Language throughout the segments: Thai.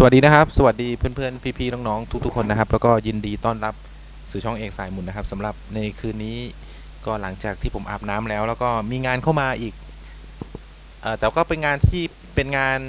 สวัสดีนะครับ สวัสดีเพื่อนๆ พี่ๆ น้องๆ ทุกๆ คนนะครับ แล้วก็ยินดีต้อนรับสู่ช่องเอกสายหมุนนะครับสำหรับในคืนนี้ก็หลังจากที่ผมอาบน้ำแล้ว แล้วก็มีงานเข้ามาอีกเอ่อแต่ก็เป็นงานที่เป็นงาน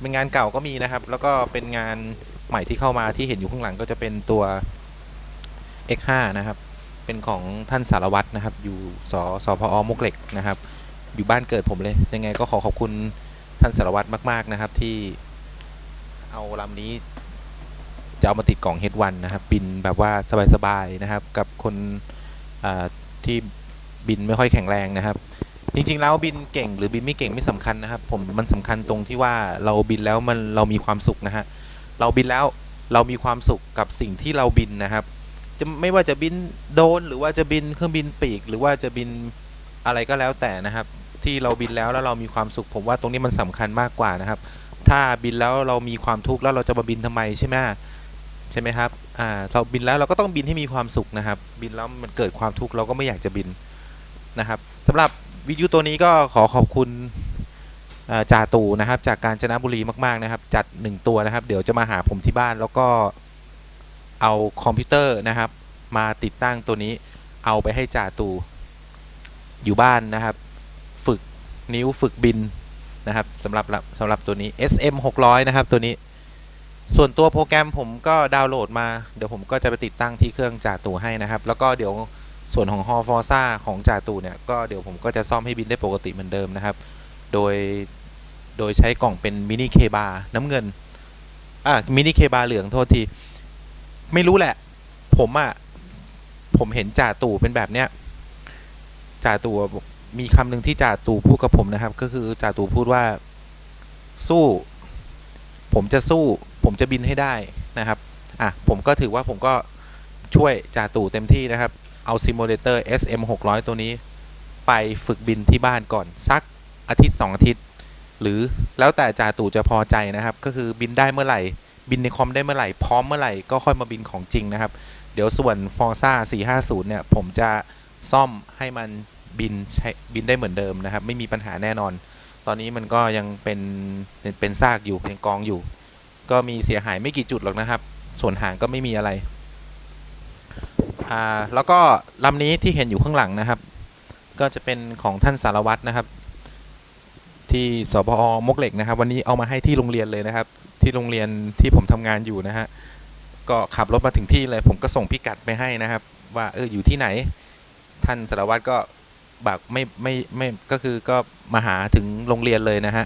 เป็นงานเก่าก็มีนะครับ แล้วก็เป็นงานใหม่ที่เข้ามาที่เห็นอยู่ข้างหลังก็จะเป็นตัว X5 นะครับ เป็นของท่านสารวัตรนะครับ อยู่สสพอมุกเหล็กนะครับ อยู่บ้านเกิดผมเลย ยังไงก็ขอขอบคุณท่านสารวัตรมาก ๆนะครับที่ เอาลำนี้ จะเอามาติดกล่อง H1 นนะครับ บินแบบว่าสบายๆนะครับ กับคนที่บินไม่ค่อยแข็งแรงนะครับ จริง ๆ แล้วบินเก่งหรือบินไม่เก่งไม่สำคัญนะครับ ผมมันสำคัญตรงที่ว่าเราบินแล้วมันเรามีความสุขนะฮะเราบินแล้วเรามีความสุขกับสิ่งที่เราบินนะครับ จะไม่ว่าจะบินโดนหรือว่าจะบินเครื่องบินปีก หรือว่าจะบินอะไรก็แล้วแต่นะครับ ที่เราบินแล้วแล้วเรามีความสุข ผมว่าตรงนี้มันสำคัญมากกว่านะครับ ถ้าบินแล้วเรามีความทุกข์แล้วเราจะมาบินทำไมใช่ไหมใช่ไหมครับอ่าเราบินแล้วเราก็ต้องบินให้มีความสุขนะครับ บินแล้วมันเกิดความทุกข์เราก็ไม่อยากจะบินนะครับสำหรับวิทยุตัวนี้ก็ขอขอบคุณจ่าตู่นะครับ จากกาญจนบุรีมาก ๆนะครับ จัดหนึ่งตัวนะครับ เดี๋ยวจะมาหาผมที่บ้านแล้วก็เอาคอมพิวเตอร์นะครับ มาติดตั้งตัวนี้เอาไปให้จ่าตู่อยู่บ้านนะครับ ฝึกนิ้วฝึกบิน นะครับสำหรับสำหรับตัวนี้ SM 600นะครับตัวนี้ ส่วนตัวโปรแกรมผมก็ดาวน์โหลดมา เดี๋ยวผมก็จะไปติดตั้งที่เครื่องจ่าตูให้นะครับ แล้วก็เดี๋ยวส่วนของฮอฟอร์ซ่าของจ่าตูเนี่ยก็เดี๋ยวผมก็จะซ่อมให้บินได้ปกติเหมือนเดิมนะครับ โดยโดยใช้กล่องเป็นมินิเคบาน้ำเงินอะมินิเคบาเหลืองโทษที ไม่รู้แหละ ผมอะ่ะผมเห็นจ่าตู่เป็นแบบเนี้ยจ่าตู่ มีคำหนึ่งที่จ่าตู่พูดกับผมนะครับ ก็คือจ่าตู่พูดว่าสู้ ผมจะสู้ ผมจะบินให้ได้นะครับอะผมก็ถือว่าผมก็ช่วยจ่าตู่เต็มที่นะครับ เอาซิมูเลเตอร์ SM 600 ตัวนี้ ไปฝึกบินที่บ้านก่อน สักอาทิตย์ 2 อาทิตย์ หรือแล้วแต่จ่าตู่จะพอใจนะครับ ก็คือบินได้เมื่อไหร่ บินในคอมได้เมื่อไหร่ พร้อมเมื่อไหร่ก็ค่อยมาบินของจริงนะครับ เดี๋ยวส่วน Forza 450 เนี่ย ผมจะซ่อมให้มัน บินใช้บินได้เหมือนเดิมนะครับ ไม่มีปัญหาแน่นอน ตอนนี้มันก็ยังเป็นเป็นซากอยู่ยังกองอยู่ ก็มีเสียหายไม่กี่จุดหรอกนะครับ ส่วนหางก็ไม่มีอะไรอ่าแล้วก็ลำนี้ที่เห็นอยู่ข้างหลังนะครับ ก็จะเป็นของท่านสารวัตรนะครับ ที่สพอมกเหล็กนะครับ วันนี้เอามาให้ที่โรงเรียนเลยนะครับ ที่โรงเรียนที่ผมทำงานอยู่นะฮะก็ขับรถมาถึงที่เลย ผมก็ส่งพิกัดไปให้นะครับ ว่าเอออยู่ที่ไหน ท่านสารวัตรก็ บบไม่ไม่ไม่ก็คือก็มาหาถึงโรงเรียนเลยนะฮะ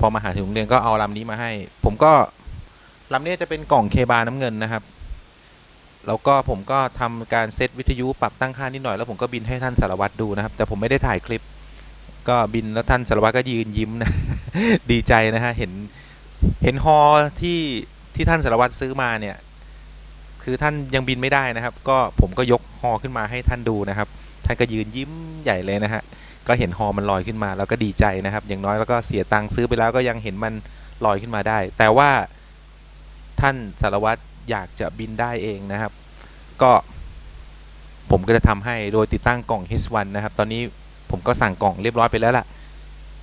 พอมาหาถึงโรงเรียนก็เอาลำนี้มาให้ ผมก็ลำนี้จะเป็นกล่องเคบาน้ำเงินนะครับ แล้วก็ผมก็ทำการเซตวิทยุปรับตั้งค่านิดหน่อยแล้วผมก็บินให้ท่านสารวัตรดูนะครับ แต่ผมไม่ได้ถ่ายคลิป ก็บินแล้วท่านสารวัตรก็ยืนยิ้มนะ ดีใจนะฮะเห็นเห็นฮอที่ที่ท่านสารวัตรซื้อมาเนี่ย คือท่านยังบินไม่ได้นะครับ ก็ผมก็ยกฮอขึ้นมาให้ท่านดูนะครับ ท่านก็ยืนยิ้ม ใหญ่เลยนะฮะ ก็เห็นฮอมันลอยขึ้นมาแล้วก็ดีใจนะครับ อย่างน้อยแล้วก็เสียตังค์ซื้อไปแล้วก็ยังเห็นมันลอยขึ้นมาได้ แต่ว่าท่านสารวัตรอยากจะบินได้เองนะครับ ก็ผมก็จะทำให้โดยติดตั้งกล่อง H1 นะครับ ตอนนี้ผมก็สั่งกล่องเรียบร้อยไปแล้วล่ะ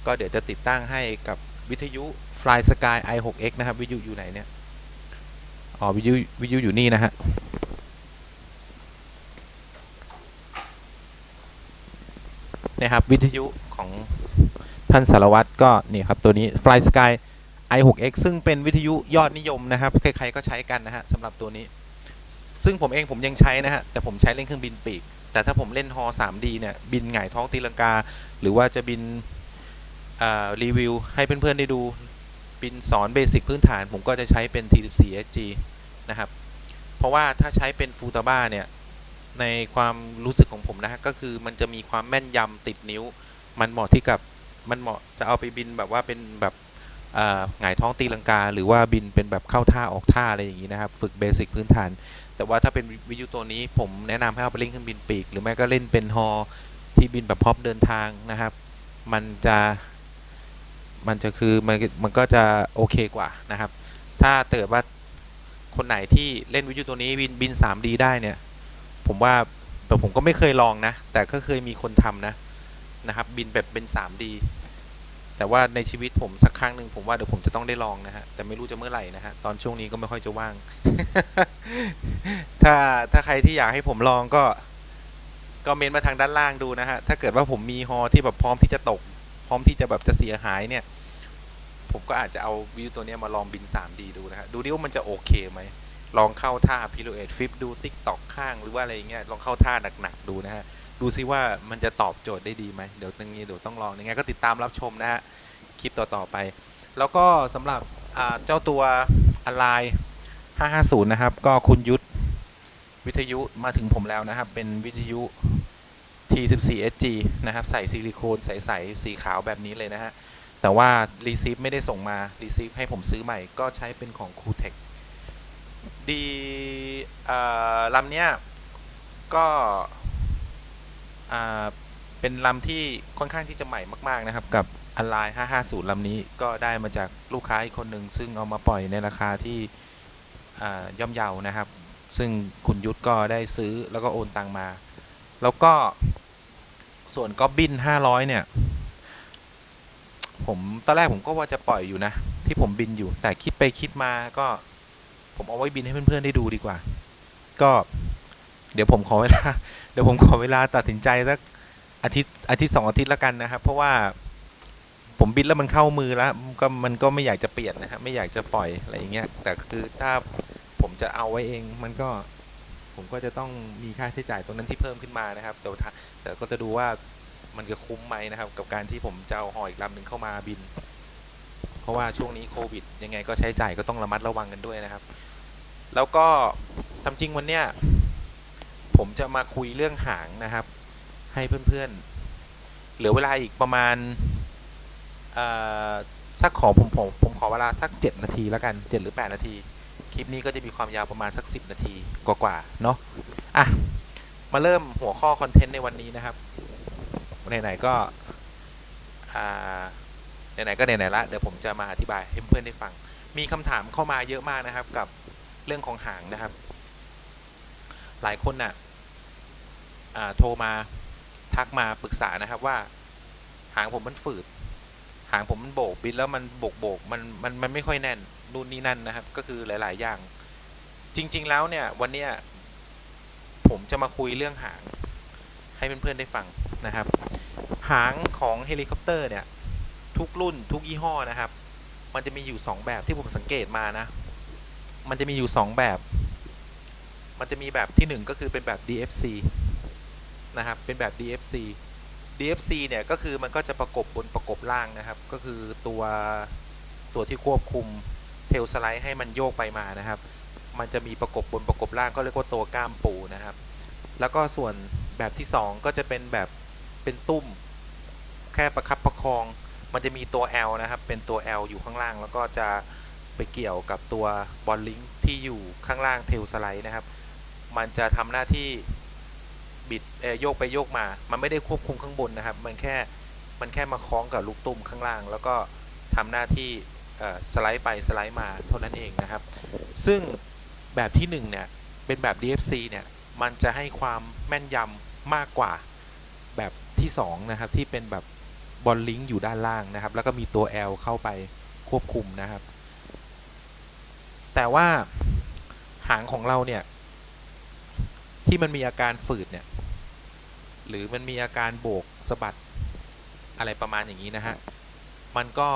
ก็เดี๋ยวจะติดตั้งให้กับวิทยุ Fly Sky i6x นะครับ วิทยุอยู่ไหนเนี่ย อ๋อ วิทยุวิทยุอยู่นี่นะฮะ นะครับ วิทยุของท่านสารวัตรก็นี่ครับตัวนี้ Fly Sky i6x ซึ่งเป็นวิทยุยอดนิยมนะครับ ใครๆก็ใช้กันนะฮะสำหรับตัวนี้ ซึ่งผมเองผมยังใช้นะฮะ แต่ผมใช้เล่นเครื่องบินปีก แต่ถ้าผมเล่นฮอ 3D เนี่ย บินหงายท้องตีลังกา หรือว่าจะบินอ่ารีวิวให้เพื่อนๆ ได้ดู บินสอนเบสิกพื้นฐาน ผมก็จะใช้เป็น T14SG นะครับ เพราะว่าถ้าใช้เป็นฟูตาบ้าเนี่ย ในความรู้สึกของผมนะฮะก็คือมันจะมีความแม่นยำติดนิ้ว มันเหมาะที่กับมันเหมาะจะเอาไปบินแบบว่าเป็นแบบหงายท้องตีลังกา หรือว่าบินเป็นแบบเข้าท่าออกท่าอะไรอย่างนี้นะครับ ฝึกเบสิกพื้นฐาน แต่ว่าถ้าเป็นวิทยุตัวนี้ผมแนะนำให้เอาไปเล่นเครื่องบินปีก หรือไม่ก็เล่นเป็นฮอที่บินแบบพร้อมเดินทางนะครับ มันจะมันจะคือมันมันก็จะโอเคกว่านะครับ ถ้าเกิดว่าคนไหนที่เล่นวิทยุตัวนี้บินบิน 3D ได้เนี่ย ผมว่าแต่ผมก็ไม่เคยลองนะ แต่ก็เคยมีคนทำนะนะครับ บินแบบเป็น 3D แต่ว่าในชีวิตผมสักครั้งหนึ่งผมว่าเดี๋ยวผมจะต้องได้ลองนะฮะ แต่ไม่รู้จะเมื่อไหร่นะฮะ ตอนช่วงนี้ก็ไม่ค่อยจะว่าง ถ้าถ้าใครที่อยากให้ผมลองก็ ก็เมนมาทางด้านล่างดูนะฮะ ถ้าเกิดว่าผมมีฮอที่แบบพร้อมที่จะตก พร้อมที่จะแบบจะเสียหายเนี่ย ผมก็อาจจะเอาวิวตัวเนี้ยมาลองบิน 3D ดูนะฮะ ดูดิว่ามันจะโอเคไหม ลองเข้าท่าพิโลเอตฟิปดูติ๊กตอกข้างหรือว่าอะไรเงี้ยลองเข้าท่าหนักๆดูนะฮะดูซิว่ามันจะตอบโจทย์ได้ดีไหมเดี๋ยวตรงนี้เดี๋ยวต้องลองยังไงก็ติดตามรับชมนะฮะคลิปต่อๆไป แล้วก็สำหรับเจ้าตัวอะไร550 นะครับ ก็คุณยุทธวิทยุมาถึงผมแล้วนะครับ เป็นวิทยุ T14SG นะครับ ใส่ซิลิโคนใสๆสีขาวแบบนี้เลยนะฮะ แต่ว่ารีซีฟไม่ได้ส่งมารีซีฟให้ผมซื้อใหม่ก็ใช้เป็นของ c o o t e c ดีลำเนี้ยก็เป็นลำที่ค่อนข้างที่จะใหม่มาก ๆ นะครับ กับอันไลน์550ลำนี้ก็ได้มาจากลูกค้าอีกคนหนึ่งซึ่งเอามาปล่อยในราคาที่ย่อมเยานะครับ ซึ่งคุณยุทธก็ได้ซื้อแล้วก็โอนตังมา แล้วก็ส่วนก็บิน500 เนี่ย ผมตอนแรกผมก็ว่าจะปล่อยอยู่นะ ที่ผมบินอยู่แต่คิดไปคิดมาก็ ผมเอาไว้บินให้เพื่อนๆได้ดูดีกว่า ก็เดี๋ยวผมขอเวลาเดี๋ยวผมขอเวลาตัดสินใจสักอาทิตย์อาทิตย์สองอาทิตย์แล้วกันนะครับ เพราะว่าผมบินแล้วมันเข้ามือแล้วก็มันก็ไม่อยากจะเปลี่ยนนะฮะไม่อยากจะปล่อยอะไรอย่างเงี้ยแต่คือถ้าผมจะเอาไว้เองมันก็ผมก็จะต้องมีค่าใช้จ่ายตรงนั้นที่เพิ่มขึ้นมานะครับ แต่แต่ก็จะดูว่ามันจะคุ้มไหมนะครับ กับการที่ผมจะเอาหออีกลำหนึ่งเข้ามาบิน เพราะว่าช่วงนี้โควิด ยังไงก็ใช้จ่ายก็ต้องระมัดระวังกันด้วยนะครับ แล้วก็ทำจริงวันเนี้ยผมจะมาคุยเรื่องหางนะครับ ให้เพื่อนๆ เหลือเวลาอีกประมาณสักขอผมผมผมขอเวลาสักเจ็ดนาทีแล้วกันเจ็ดหรือแปดนาที คลิปนี้ก็จะมีความยาวประมาณสักสิบนาทีกว่าๆเนาะอะ มาเริ่มหัวข้อคอนเทนต์ในวันนี้นะครับไหนๆก็ไหนๆก็ไหนๆละเดี๋ยวผมจะมาอธิบายให้เพื่อนๆได้ฟัง มีคำถามเข้ามาเยอะมากนะครับกับ เรื่องของหางนะครับ หลายคนน่ะอ่าโทรมาทักมาปรึกษานะครับว่า หางผมมันฝืด หางผมมันโบกบินแล้วมันโบกโบกมันมันมันไม่ค่อยแน่นนู่นนี่นั่นนะครับ ก็คือหลาย ๆ อย่าง จริง ๆ แล้วเนี่ยวันเนี้ยผมจะมาคุยเรื่องหาง ให้เพื่อน ๆ ได้ฟังนะครับ หางของเฮลิคอปเตอร์เนี่ยทุกรุ่นทุกยี่ห้อนะครับ มันจะมีอยู่สองแบบที่ผมสังเกตมานะ มันจะมีอยู่สองแบบ มันจะมีแบบที่หนึ่งก็คือเป็นแบบ DFC นะครับ เป็นแบบ DFC DFC เนี่ยก็คือมันก็จะประกบบนประกบล่างนะครับ ก็คือตัวตัวที่ควบคุมเทลสไลด์ให้มันโยกไปมานะครับ มันจะมีประกบบนประกบล่างก็เรียกว่าตัวก้ามปูนะครับ แล้วก็ส่วนแบบที่ 2 ก็จะเป็นแบบเป็นตุ้ม แค่ประคับประคอง มันจะมีตัว L นะครับ เป็นตัว L อยู่ข้างล่าง แล้วก็จะ ไปเกี่ยวกับตัวบอลลิงที่อยู่ข้างล่างเทลสไลด์นะครับ มันจะทำหน้าที่บิดเอ่อโยกไปโยกมา มันไม่ได้ควบคุมข้างบนนะครับ มันแค่ มันแค่มาคล้องกับลูกตุ้มข้างล่าง แล้วก็ทำหน้าที่สไลด์ไปสไลด์มาเท่านั้นเองนะครับ ซึ่งแบบที่ 1 เนี่ย เป็นแบบ DFC เนี่ย มันจะให้ความแม่นยำมากกว่าแบบที่ 2 นะครับ ที่เป็นแบบบอลลิงอยู่ด้านล่างนะครับ แล้วก็มีตัว L เข้าไปควบคุมนะครับ แต่ว่าหางของเราเนี่ย ที่มันมีอาการฝืดเนี่ย หรือมันมีอาการโบกสะบัดอะไรประมาณอย่างนี้นะฮะ มันก็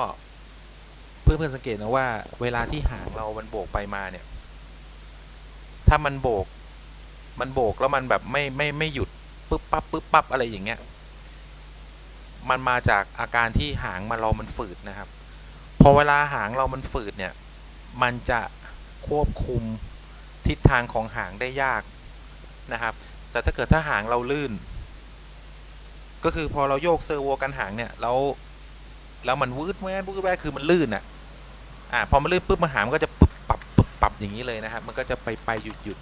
เพื่อนๆสังเกตนะว่า เวลาที่หางเรามันโบกไปมาเนี่ย ถ้ามันโบก มันโบกแล้วมันแบบไม่ไม่ไม่หยุดปึ๊บปั๊บปึ๊บปั๊บอะไรอย่างเงี้ย มันมาจากอาการที่หางมันเรามันฝืดนะครับ พอเวลาหางเรามันฝืดเนี่ย มันจะ ควบคุมทิศทางของหางได้ยากนะครับ แต่ถ้าเกิดถ้าหางเราลื่น ก็คือพอเราโยกเซอร์โวกันหางเนี่ยแล้วแล้วมันวืดแวดวืดแวดคือมันลื่นอะอ่าพอมันลื่นปุ๊บมาหางมันก็จะปึ๊บปับปึบปับอย่างนี้เลยนะครับ มันก็จะไปไปหยุดหยุด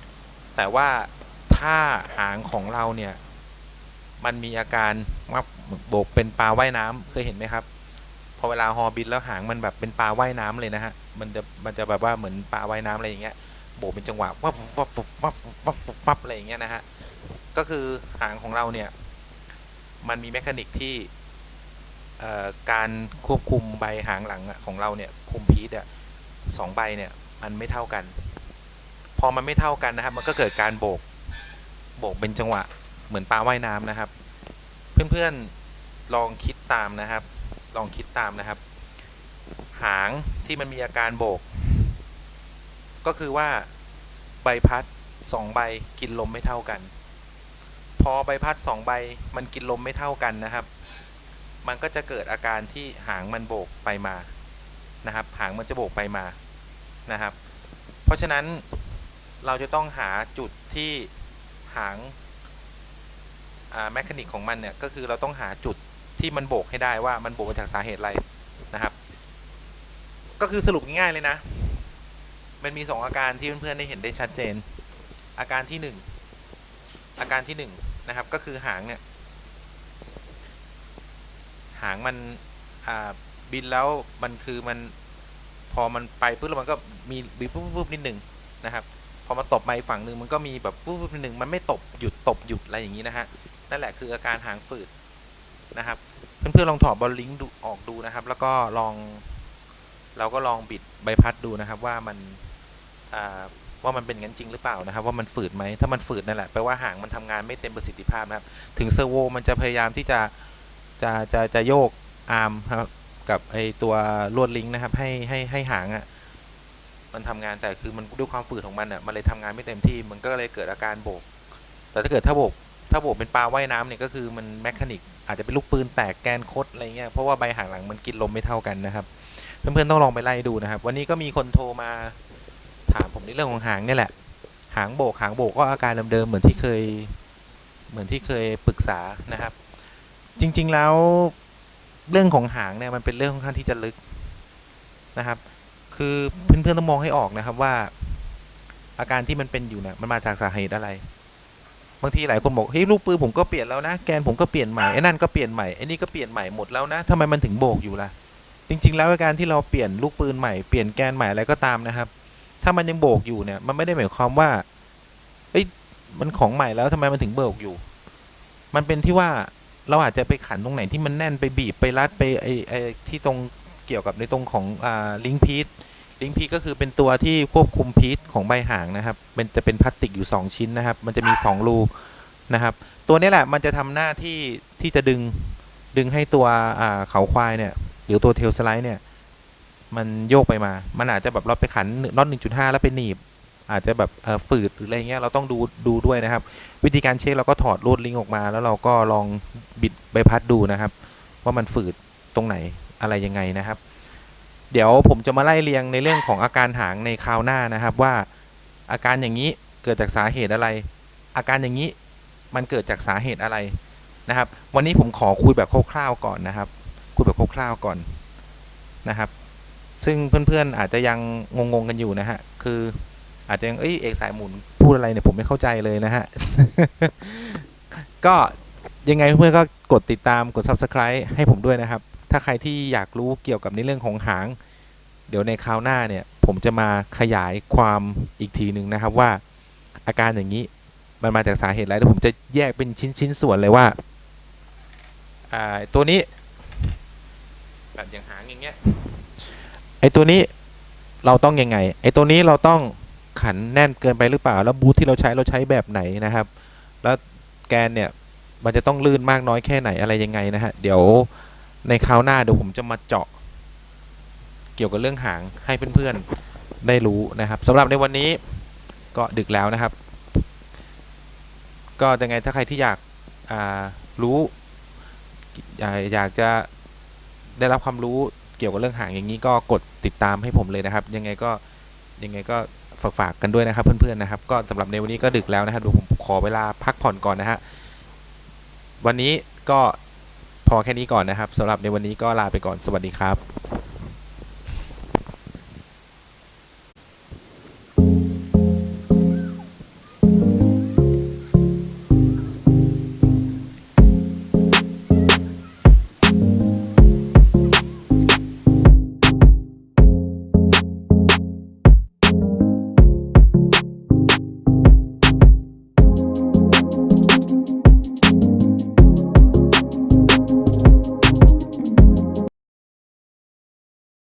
แต่ว่าถ้าหางของเราเนี่ย มันมีอาการว่าโบกเป็นปลาว่ายน้ำเคยเห็นไหมครับ พอเวลาฮอบินแล้วหางมันแบบเป็นปลาว่ายน้ำเลยนะฮะ มันจะมันจะแบบว่าเหมือนปลาว่ายน้ำอะไรอย่างเงี้ย โบกเป็นจังหวะวับวับวับวับวับวับวับอะไรอย่างเงี้ยนะฮะ ก็คือหางของเราเนี่ย มันมีแมคานิกที่การควบคุมใบหางหลังของเราเนี่ยคุมพีทอะสองใบเนี่ยมันไม่เท่ากัน พอมันไม่เท่ากันนะครับ มันก็เกิดการโบกโบกเป็นจังหวะเหมือนปลาว่ายน้ำนะครับ เพื่อนๆลองคิดตามนะครับ ลองคิดตามนะครับ หางที่มันมีอาการโบก ก็คือว่าใบพัดสองใบกินลมไม่เท่ากัน พอใบพัดสองใบมันกินลมไม่เท่ากันนะครับ มันก็จะเกิดอาการที่หางมันโบกไปมานะครับ หางมันจะโบกไปมานะครับ เพราะฉะนั้นเราจะต้องหาจุดที่หางแมคานิกของมันเนี่ยก็คือเราต้องหาจุด ที่มันโบกให้ได้ว่ามันโบกมาจากสาเหตุอะไรนะครับ ก็คือสรุปง่ายๆเลยนะ มันมีสองอาการที่เพื่อนๆได้เห็นได้ชัดเจน อาการที่หนึ่งอาการที่หนึ่งนะครับ ก็คือหางเนี่ย หางมันบินแล้วมันคือมันพอมันไปปุ๊บแล้วมันก็มีบีบปุ๊บปุ๊บนิดหนึ่งนะครับ พอมาตบมาอีกฝั่งหนึ่งมันก็มีแบบปุ๊บปุ๊บนิดหนึ่งมันไม่ตบหยุดตบหยุดอะไรอย่างนี้นะฮะนั่นแหละคืออาการหางฝืด นะครับ เพื่อนๆลองถอดบอลลิงก์ดูออกดูนะครับ แล้วก็ลองเราก็ลองบิดใบพัดดูนะครับว่ามันว่ามันเป็นงั้นจริงหรือเปล่านะครับ ว่ามันฝืดไหมถ้ามันฝืดนั่นแหละแปลว่าหางมันทำงานไม่เต็มประสิทธิภาพนะครับ ถึงเซอร์โวมันจะพยายามที่จะจะจะจะโยกอาร์มครับกับไอตัวลวดลิงก์นะครับ ให้ให้ให้หางอะ่ะมันทำงานแต่คือมันด้วยความฝืดของมันอะ่ะมันเลยทำงานไม่เต็มที่มันก็เลยเกิดอาการโบก แต่ถ้าเกิดถ้าโบก ถ้าโบกเป็นปลาว่ายน้ำเนี่ยก็คือมันแมคานิกอาจจะเป็นลูกปืนแตกแกนคดอะไรเงี้ยเพราะว่าใบหางหลังมันกินลมไม่เท่ากันนะครับ เพื่อนๆต้องลองไปไล่ดูนะครับ วันนี้ก็มีคนโทรมาถามผมในเรื่องของหางเนี่ยแหละ หางโบกหางโบกก็อาการเดิมๆเหมือนที่เคยเหมือนที่เคยปรึกษานะครับ จริงๆแล้วเรื่องของหางเนี่ยมันเป็นเรื่องค่อนข้างที่จะลึกนะครับ คือเพื่อนๆต้องมองให้ออกนะครับว่า อาการที่มันเป็นอยู่เนี่ยมันมาจากสาเหตุอะไร บางทีหลายคนบอกเฮ้ยลูกปืนผมก็เปลี่ยนแล้วนะแกนผมก็เปลี่ยนใหม่ไอ้นั่นก็เปลี่ยนใหม่ไอ้นี่ก็เปลี่ยนใหม่หมดแล้วนะทำไมมันถึงโบกอยู่ล่ะ จริง ๆ แล้วการที่เราเปลี่ยนลูกปืนใหม่เปลี่ยนแกนใหม่อะไรก็ตามนะครับ ถ้ามันยังโบกอยู่เนี่ยมันไม่ได้หมายความว่าเอ้ยมันของใหม่แล้วทำไมมันถึงโบกอยู่ มันเป็นที่ว่าเราอาจจะไปขันตรงไหนที่มันแน่นไปบีบไปรัดไปไอไอที่ตรงเกี่ยวกับในตรงของอ่าลิงพีท ลิงพีทก็คือเป็นตัวที่ควบคุมพีทของใบหางนะครับเป็นจะเป็นพลาสติกอยู่ 2 ชิ้นนะครับ มันจะมี 2 รูนะครับ ตัวนี้แหละมันจะทำหน้าที่ที่จะดึงดึงให้ตัวอ่าเขาควายเนี่ยหรือตัวเทลสไลด์เนี่ยมันโยกไปมา มันอาจจะแบบเราไปขันน็อต1.5 แล้วไปหนีบ อาจจะแบบเอ่อฝืดหรืออะไรเงี้ย เราต้องดูดูด้วยนะครับ วิธีการเช็คเราก็ถอดลวดลิงก์ออกมา แล้วเราก็ลองบิดใบพัดดูนะครับ ว่ามันฝืดตรงไหนอะไรยังไงนะครับ เดี๋ยวผมจะมาไล่เรียงในเรื่องของอาการหางในคราวหน้านะครับว่าอาการอย่างนี้เกิดจากสาเหตุอะไร อาการอย่างนี้มันเกิดจากสาเหตุอะไรนะครับ วันนี้ผมขอคุยแบบคร่าวๆก่อนนะครับ คุยแบบคร่าวๆก่อนนะครับ ซึ่งเพื่อนๆอาจจะยังงงๆกันอยู่นะฮะคืออาจจะยังเอ้ยเอกสายหมุนพูดอะไรเนี่ยผมไม่เข้าใจเลยนะฮะก็ยังไงเพื่อนก็กดติดตามกด subscribe ให้ผมด้วยนะครับ ถ้าใครที่อยากรู้เกี่ยวกับในเรื่องของหาง เดี๋ยวในคราวหน้าเนี่ย ผมจะมาขยายความอีกทีหนึ่งนะครับว่า อาการอย่างนี้มันมาจากสาเหตุอะไรแล้วผมจะแยกเป็นชิ้นๆส่วนเลยว่าอ่าตัวนี้ แบบอย่างหางอย่างเงี้ยไอตัวนี้เราต้องยังไง ไอตัวนี้เราต้องขันแน่นเกินไปหรือเปล่า แล้วบูทที่เราใช้เราใช้แบบไหนนะครับ แล้วแกนเนี่ยมันจะต้องลื่นมากน้อยแค่ไหนอะไรยังไงนะฮะ เดี๋ยว ในคราวหน้าเดี๋ยวผมจะมาเจาะ เกี่ยวกับเรื่องหางให้เพื่อนๆได้รู้นะครับสำหรับในวันนี้ก็ดึกแล้วนะครับ ก็ยังไงถ้าใครที่อยาการู้อยากจะได้รับความรู้เกี่ยวกับเรื่องหางอย่างนี้ก็กดติดตามให้ผมเลยนะครับ ยังไงก็ยังไงก็ฝากฝากกันด้วยนะครับเพื่อนๆนะครับ ก็สำหรับในวันนี้ก็ดึกแล้วนะครับเดี๋ยวผมขอเวลาพักผ่อนก่อนนะฮะวันนี้ก็ พอแค่นี้ก่อนนะครับสำหรับในวันนี้ก็ลาไปก่อนสวัสดีครับ